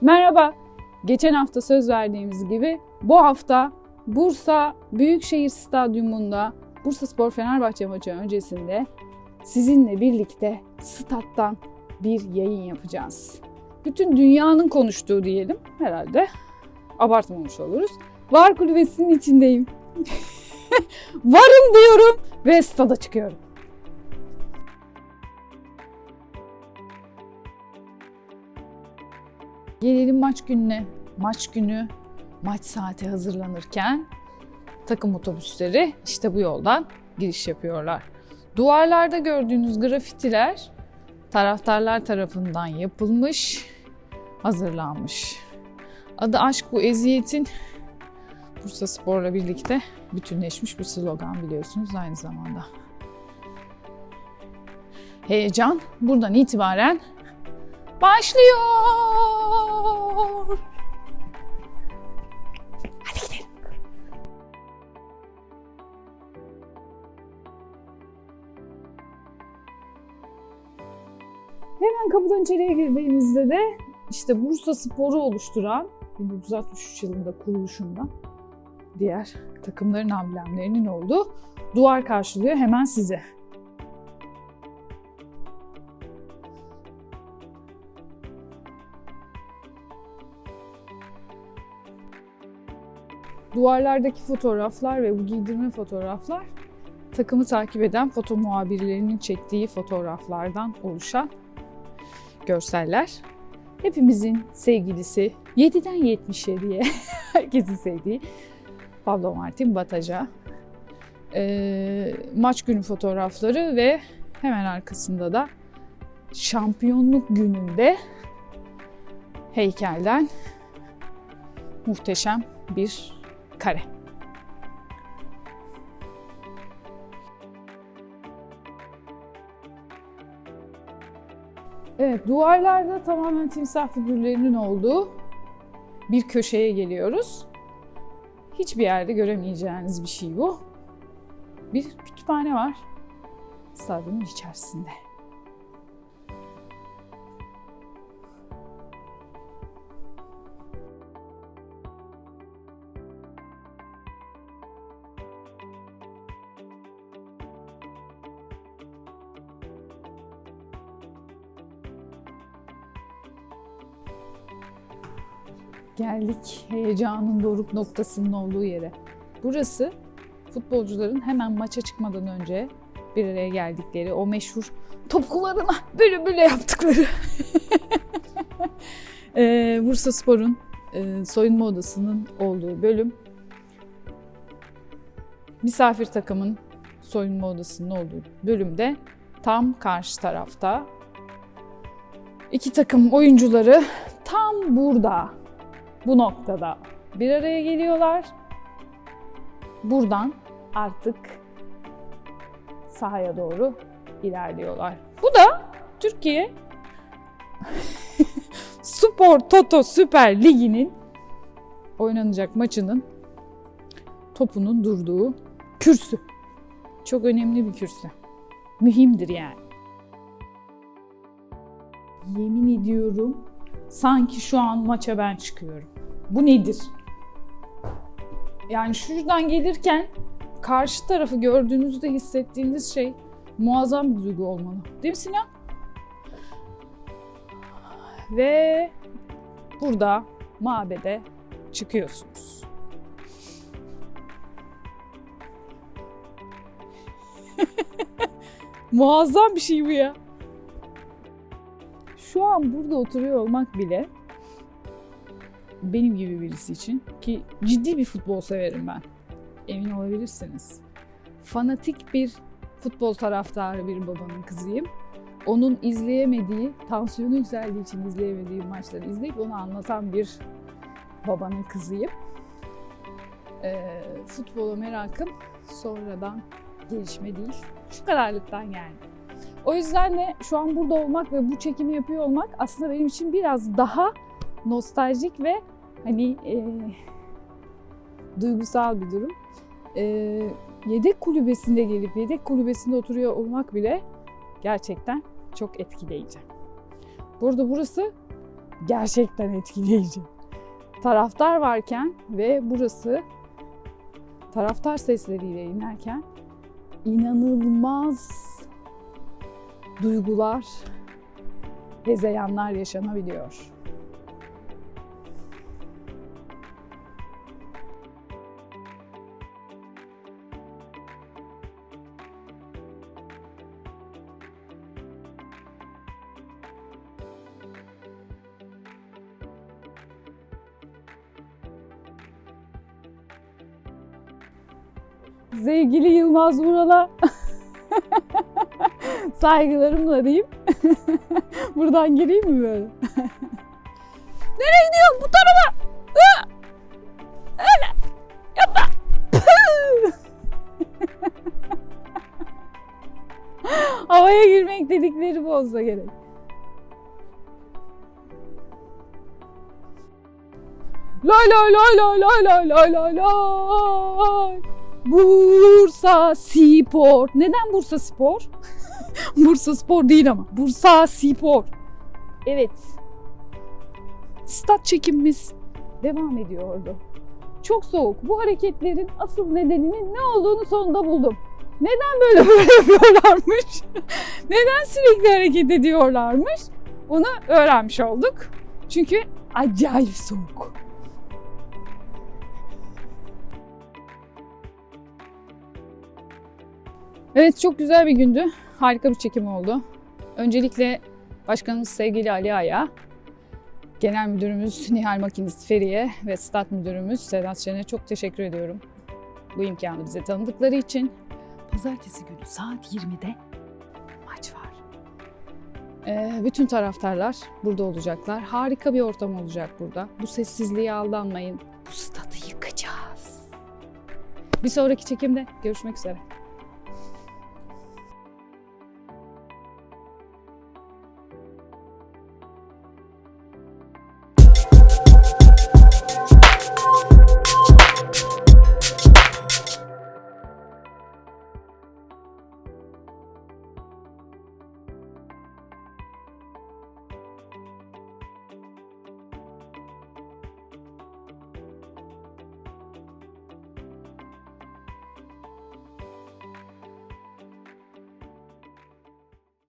Merhaba. Geçen hafta söz verdiğimiz gibi bu hafta Bursa Büyükşehir Stadyumunda Bursa Spor Fenerbahçe maçı öncesinde sizinle birlikte stat'tan bir yayın yapacağız. Bütün dünyanın konuştuğu diyelim herhalde. Abartmamış oluruz. Var kulübesinin içindeyim. Varım diyorum ve stada çıkıyorum. Gelelim maç gününe. Maç günü maç saati hazırlanırken takım otobüsleri işte bu yoldan giriş yapıyorlar. Duvarlarda gördüğünüz grafitiler taraftarlar tarafından yapılmış, hazırlanmış. Adı aşk bu eziyetin Bursa Spor'la birlikte bütünleşmiş bir slogan biliyorsunuz aynı zamanda. Heyecan buradan itibaren başlıyor. Hadi gidelim. Hemen kapıdan içeriye girdiğimizde de işte Bursa Spor'u oluşturan 1963 yılında kuruluşunda diğer takımların amblemlerinin olduğu duvar karşılıyor hemen size. Duvarlardaki fotoğraflar ve bu giydirme fotoğraflar takımı takip eden foto muhabirlerinin çektiği fotoğraflardan oluşan görseller. Hepimizin sevgilisi 7'den 77'ye herkesin sevdiği Pablo Martin Bataja. Ee, maç günü fotoğrafları ve hemen arkasında da şampiyonluk gününde heykelden muhteşem bir kare. Evet, duvarlarda tamamen timsah figürlerinin olduğu bir köşeye geliyoruz. Hiçbir yerde göremeyeceğiniz bir şey bu. Bir kütüphane var stadyumun içerisinde. Geldik heyecanın doruk noktasının olduğu yere. Burası futbolcuların hemen maça çıkmadan önce bir araya geldikleri o meşhur topuklarına böyle böyle yaptıkları ee, Bursa Spor'un e, soyunma odasının olduğu bölüm. Misafir takımın soyunma odasının olduğu bölümde tam karşı tarafta. İki takım oyuncuları tam burada bu noktada bir araya geliyorlar. Buradan artık sahaya doğru ilerliyorlar. Bu da Türkiye Spor Toto Süper Ligi'nin oynanacak maçının topunun durduğu kürsü. Çok önemli bir kürsü. Mühimdir yani. Yemin ediyorum sanki şu an maça ben çıkıyorum. Bu nedir? Yani şuradan gelirken karşı tarafı gördüğünüzde hissettiğiniz şey muazzam bir duygu olmalı. Değil mi Sinan? Ve burada mabede çıkıyorsunuz. Muazzam bir şey bu ya. Şu an burada oturuyor olmak bile benim gibi birisi için ki ciddi bir futbol severim ben. Emin olabilirsiniz. Fanatik bir futbol taraftarı bir babanın kızıyım. Onun izleyemediği, tansiyonu yükseldiği için izleyemediği maçları izleyip onu anlatan bir babanın kızıyım. E, futbola merakım sonradan gelişme değil. Şu kadarlıktan yani. O yüzden de şu an burada olmak ve bu çekimi yapıyor olmak aslında benim için biraz daha nostaljik ve hani e, duygusal bir durum. E, yedek kulübesinde gelip yedek kulübesinde oturuyor olmak bile gerçekten çok etkileyici. Burada burası gerçekten etkileyici. Taraftar varken ve burası taraftar sesleriyle inerken inanılmaz duygular, hezeyanlar yaşanabiliyor. Sevgili Yılmaz Vural'a saygılarımla diyeyim. Buradan gireyim mi böyle? Nereye gidiyorsun? Bu tarafa! Öyle! Yapma! Havaya girmek dedikleri bu olsa gerek. Lay lay lay lay lay lay lay lay lay. Bursa Spor. Neden Bursa Spor? Bursa Spor değil ama. Bursa Spor. Evet. Stat çekimimiz devam ediyordu. Çok soğuk. Bu hareketlerin asıl nedeninin ne olduğunu sonunda buldum. Neden böyle böyle yapıyorlarmış? Neden sürekli hareket ediyorlarmış? Onu öğrenmiş olduk. Çünkü acayip soğuk. Evet çok güzel bir gündü. Harika bir çekim oldu. Öncelikle başkanımız sevgili Ali Aya, genel müdürümüz Nihal Makinist Feriye ve stat müdürümüz Sedat Şen'e çok teşekkür ediyorum. Bu imkanı bize tanıdıkları için. Pazartesi günü saat 20'de maç var. Ee, bütün taraftarlar burada olacaklar. Harika bir ortam olacak burada. Bu sessizliğe aldanmayın. Bu stadı yıkacağız. Bir sonraki çekimde görüşmek üzere.